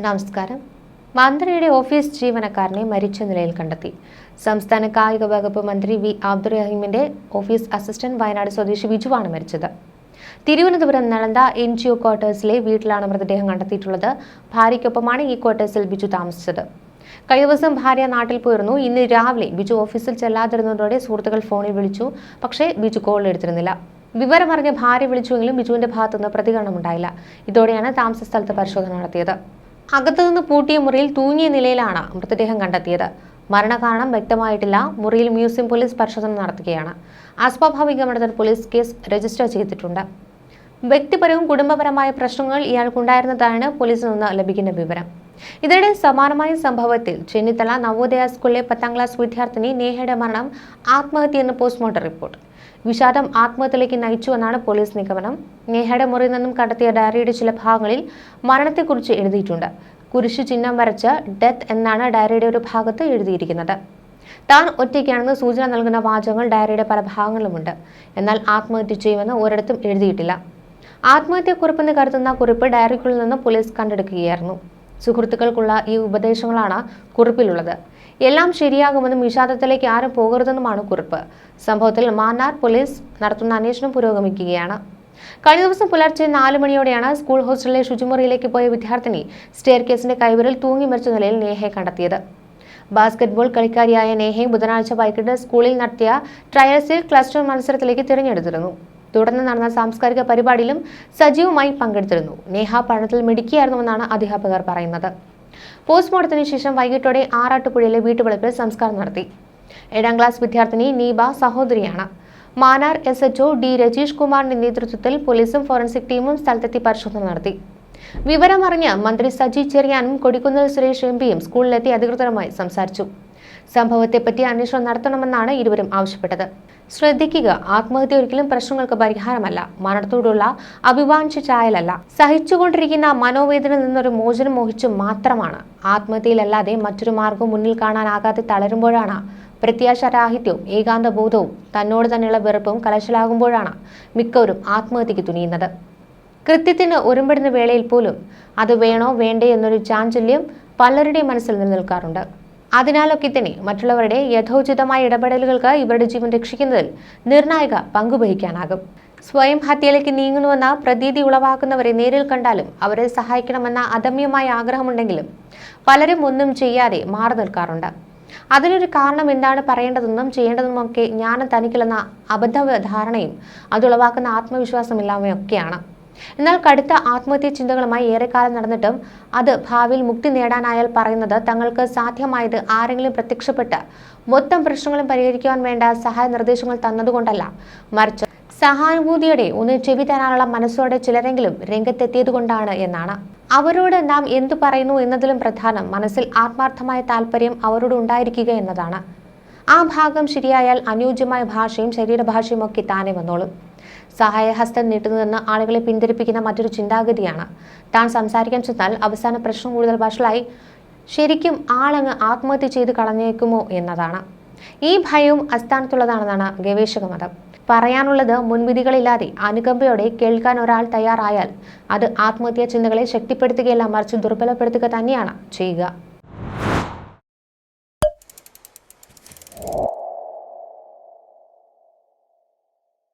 നമസ്കാരം. മന്ത്രിയുടെ ഓഫീസ് ജീവനക്കാരനെ മരിച്ച നിലയിൽ കണ്ടെത്തി. സംസ്ഥാന കായിക വകുപ്പ് മന്ത്രി വി അബ്ദുറഹീമിന്റെ ഓഫീസ് അസിസ്റ്റന്റ് വയനാട് സ്വദേശി ബിജുവാണ് മരിച്ചത്. Thiruvananthapuram Nalanda N G O ക്വാർട്ടേഴ്സിലെ വീട്ടിലാണ് മൃതദേഹം കണ്ടെത്തിയിട്ടുള്ളത്. ഭാര്യയ്ക്കൊപ്പമാണ് ഈ ക്വാർട്ടേഴ്സിൽ ബിജു താമസിച്ചത്. കഴിഞ്ഞ ദിവസം ഭാര്യ നാട്ടിൽ പോയിരുന്നു. ഇന്ന് രാവിലെ ബിജു ഓഫീസിൽ ചെല്ലാതിരുന്നതോടെ സുഹൃത്തുക്കൾ ഫോണിൽ വിളിച്ചു. പക്ഷേ ബിജു കോൾ എടുത്തിരുന്നില്ല. വിവരമറിഞ്ഞ ഭാര്യ വിളിച്ചുവെങ്കിലും ബിജുവിന്റെ ഭാഗത്തുനിന്ന് പ്രതികരണമുണ്ടായില്ല. ഇതോടെയാണ് താമസ സ്ഥലത്ത് പരിശോധന നടത്തിയത്. അകത്തുനിന്ന് പൂട്ടിയ മുറിയിൽ തൂങ്ങിയ നിലയിലാണ് മൃതദേഹം കണ്ടെത്തിയത്. മരണകാരണം വ്യക്തമായിട്ടില്ല. മുറിയിൽ മ്യൂസിയം പോലീസ് പരിശോധന നടത്തുകയാണ്. അസ്വാഭാവിക മരണത്തിൽ പോലീസ് കേസ് രജിസ്റ്റർ ചെയ്തിട്ടുണ്ട്. വ്യക്തിപരവും കുടുംബപരമായ പ്രശ്നങ്ങൾ ഇയാൾക്കുണ്ടായിരുന്നതാണ് പോലീസിൽ നിന്ന് ലഭിക്കുന്ന വിവരം. ഇതിനിടെ സമാനമായ സംഭവത്തിൽ ചെന്നിത്തല നവോദയ സ്കൂളിലെ പത്താം ക്ലാസ് വിദ്യാർത്ഥിനി നേഹയുടെ മരണം ആത്മഹത്യ എന്ന പോസ്റ്റ്മോർട്ടം റിപ്പോർട്ട്. വിഷാദം ആത്മഹത്യയിലേക്ക് നയിച്ചുവെന്നാണ് പോലീസ് നിഗമനം. നേഹയുടെ മുറിയിൽ നിന്നും കണ്ടെത്തിയ ഡയറിയുടെ ചില ഭാഗങ്ങളിൽ മരണത്തെക്കുറിച്ച് എഴുതിയിട്ടുണ്ട്. കുരിശ് ചിഹ്നം വരച്ച് ഡെത്ത് എന്നാണ് ഡയറിയുടെ ഒരു ഭാഗത്ത് എഴുതിയിരിക്കുന്നത്. താൻ ഒറ്റയ്ക്കാണെന്ന് സൂചന നൽകുന്ന വാചകങ്ങൾ ഡയറിയുടെ പല ഭാഗങ്ങളിലുമുണ്ട്. എന്നാൽ ആത്മഹത്യ ചെയ്യുമെന്ന് ഒരിടത്തും എഴുതിയിട്ടില്ല. ആത്മഹത്യക്കുറിപ്പെന്ന് കരുതുന്ന കുറിപ്പ് ഡയറിക്കുള്ളിൽ നിന്ന് പോലീസ് കണ്ടെടുക്കുകയായിരുന്നു. സുഹൃത്തുക്കൾക്കുള്ള ഈ ഉപദേശങ്ങളാണ് കുറിപ്പിലുള്ളത്. എല്ലാം ശരിയാകുമെന്നും വിഷാദത്തിലേക്ക് ആരും പോകരുതെന്നുമാണ് കുറിപ്പ്. സംഭവത്തിൽ മാന്നാർ പോലീസ് നടത്തുന്ന അന്വേഷണം പുരോഗമിക്കുകയാണ്. കഴിഞ്ഞ ദിവസം പുലർച്ചെ നാല് മണിയോടെയാണ് സ്കൂൾ ഹോസ്റ്റലിലെ ശുചിമുറിയിലേക്ക് പോയ വിദ്യാർത്ഥിനി സ്റ്റെയർ കേസിന്റെ കൈവിരൽ തൂങ്ങി മരിച്ച നിലയിൽ നേഹയെ കണ്ടെത്തിയത്. ബാസ്കറ്റ്ബോൾ കളിക്കാരിയായ നേഹയെ ബുധനാഴ്ച വൈകിട്ട് സ്കൂളിൽ നടത്തിയ ട്രയൽസിൽ ക്ലസ്റ്റർ മത്സരത്തിലേക്ക് തിരഞ്ഞെടുത്തിരുന്നു. തുടർന്ന് നടന്ന സാംസ്കാരിക പരിപാടിയിലും സജീവമായി പങ്കെടുത്തിരുന്നു. നേഹ പഠനത്തിൽ മിടുക്കിയായിരുന്നുവെന്നാണ് അധ്യാപകർ പറയുന്നത്. പോസ്റ്റ്മോർട്ടത്തിന് ശേഷം വൈകിട്ടോടെ ആറാട്ടുപുഴയിലെ വീട്ടുവളപ്പിൽ സംസ്കാരം നടത്തി. ഏഴാം ക്ലാസ് വിദ്യാർത്ഥിനി നീബ സഹോദരിയാണ്. Mannar S HO D Rajeesh കുമാറിന്റെ നേതൃത്വത്തിൽ പോലീസും ഫോറൻസിക് ടീമും സ്ഥലത്തെത്തി പരിശോധന നടത്തി. വിവരമറിഞ്ഞ് മന്ത്രി സജി ചെറിയാനും കൊടിക്കുന്നിൽ സുരേഷ് എം പിയും സ്കൂളിലെത്തി അധികൃതരുമായി സംസാരിച്ചു. സംഭവത്തെപ്പറ്റി അന്വേഷണം നടത്തണമെന്നാണ് ഇരുവരും ആവശ്യപ്പെട്ടത്. ശ്രദ്ധിക്കുക ആത്മഹത്യ ഒരിക്കലും പ്രശ്നങ്ങൾക്ക് പരിഹാരമല്ല. മരണത്തോടുള്ള അഭിവാഞ്ച ചായലല്ല. സഹിച്ചുകൊണ്ടിരിക്കുന്ന മനോവേദന നിന്നൊരു മോചനം മോഹിച്ചു മാത്രമാണ്. ആത്മഹത്യയിലല്ലാതെ മറ്റൊരു മാർഗം മുന്നിൽ കാണാനാകാതെ തളരുമ്പോഴാണ് പ്രത്യാശാരാഹിത്യവും ഏകാന്തബോധവും തന്നോട് തന്നെയുള്ള വെറുപ്പും കലശലാകുമ്പോഴാണ് മിക്കവരും ആത്മഹത്യക്ക് തുനിയുന്നത്. കൃത്യത്തിന് ഒരുമ്പെടുന്ന വേളയിൽ പോലും അത് വേണോ വേണ്ടേ എന്നൊരു ചാഞ്ചല്യം പലരുടെയും മനസ്സിൽ നിലനിൽക്കാറുണ്ട്. അതിനാലൊക്കെ തന്നെ മറ്റുള്ളവരുടെ യഥോചിതമായ ഇടപെടലുകൾക്ക് ഇവരുടെ ജീവൻ രക്ഷിക്കുന്നതിൽ നിർണായക പങ്കുവഹിക്കാനാകും സ്വയം ഹത്യയിലേക്ക് നീങ്ങുന്നുവെന്ന പ്രതീതി ഉളവാക്കുന്നവരെ നേരിൽ കണ്ടാലും അവരെ സഹായിക്കണമെന്ന അദമ്യമായ ആഗ്രഹമുണ്ടെങ്കിലും പലരും ഒന്നും ചെയ്യാതെ മാറി നിൽക്കാറുണ്ട്. അതിനൊരു കാരണം എന്താണ് പറയേണ്ടതെന്നും ചെയ്യേണ്ടതെന്നും ഒക്കെ ജ്ഞാനം തനിക്കില്ലെന്ന അബദ്ധ ധാരണയും അതുളവാക്കുന്ന ആത്മവിശ്വാസമില്ലായ്മയൊക്കെയാണ്. എന്നാൽ കടുത്ത ആത്മഹത്യ ചിന്തകളുമായി ഏറെക്കാലം നടന്നിട്ടും അത് ഭാവിയിൽ മുക്തി നേടാനായാൽ പറയുന്നത് തങ്ങൾക്ക് സാധ്യമായത് ആരെങ്കിലും പ്രത്യക്ഷപ്പെട്ട് മൊത്തം പ്രശ്നങ്ങളും പരിഹരിക്കുവാൻ വേണ്ട സഹായ നിർദ്ദേശങ്ങൾ തന്നതുകൊണ്ടല്ല. മറിച്ച് സഹാനുഭൂതിയോടെ ഒന്ന് ചെവി തരാനുള്ള മനസ്സോടെ ചിലരെങ്കിലും രംഗത്തെത്തിയതുകൊണ്ടാണ് എന്നാണ്. അവരോട് നാം എന്തു പറയുന്നു എന്നതിലും പ്രധാനം മനസ്സിൽ ആത്മാർത്ഥമായ താല്പര്യം അവരോട് ഉണ്ടായിരിക്കുക എന്നതാണ്. ആ ഭാഗം ശരിയായാൽ അനുയോജ്യമായ ഭാഷയും ശരീരഭാഷയും ഒക്കെ താനെ വന്നോളും. സഹായഹസ്തം നീട്ടുന്നതെന്ന് ആളുകളെ പിന്തിരിപ്പിക്കുന്ന മറ്റൊരു ചിന്താഗതിയാണ്. താൻ സംസാരിക്കാൻ ചെന്നാൽ അവസാന പ്രശ്നം കൂടുതൽ വഷളായി ശരിക്കും ആളങ്ങ് ആത്മഹത്യ ചെയ്ത് കളഞ്ഞേക്കുമോ എന്നതാണ്. ഈ ഭയവും അസ്ഥാനത്തുള്ളതാണെന്നാണ് ഗവേഷക മതം. പറയാനുള്ളത് മുൻവിധികളില്ലാതെ അനുകമ്പയോടെ കേൾക്കാൻ ഒരാൾ തയ്യാറായാൽ അത് ആത്മഹത്യാ ചിന്തകളെ ശക്തിപ്പെടുത്തുകയല്ല മറിച്ച് ദുർബലപ്പെടുത്തുക തന്നെയാണ് ചെയ്യുക.